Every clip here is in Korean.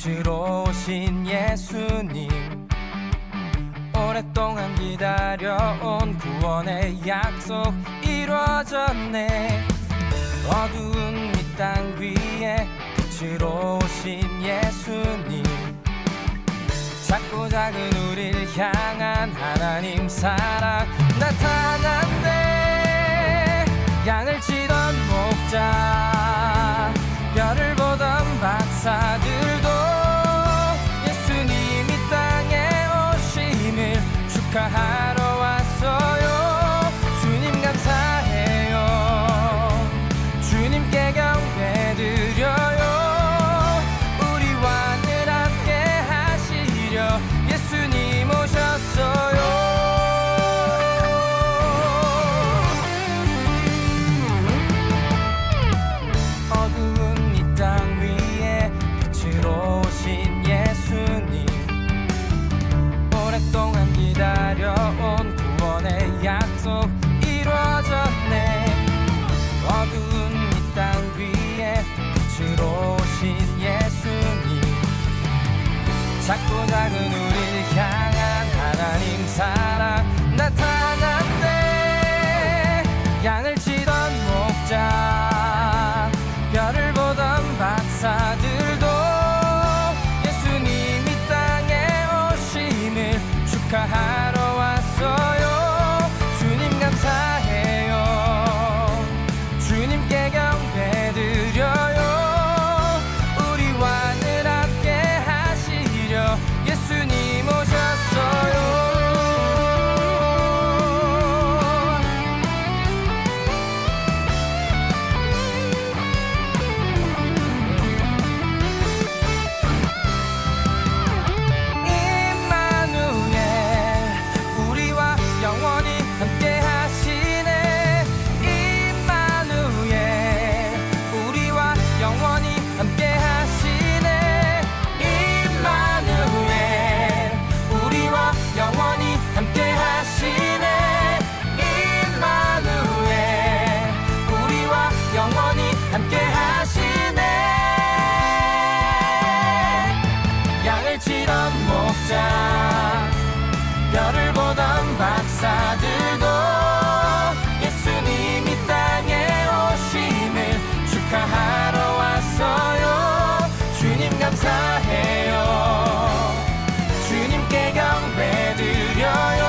빛으로 오신 예수님 오랫동안 기다려온 구원의 약속 이루어졌네. 어두운 이 땅 위에 빛으로 오신 예수님 작고 작은 우리를 향한 하나님 사랑 나타난 예수님 오셨어요. 갈치랑 먹자. 별을 보던 박사들도 예수님이 땅에 오심을 축하하러 왔어요. 주님 감사해요. 주님께 경배드려요.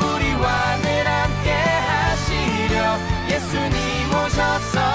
우리와 늘 함께 하시려 예수님 오셨어요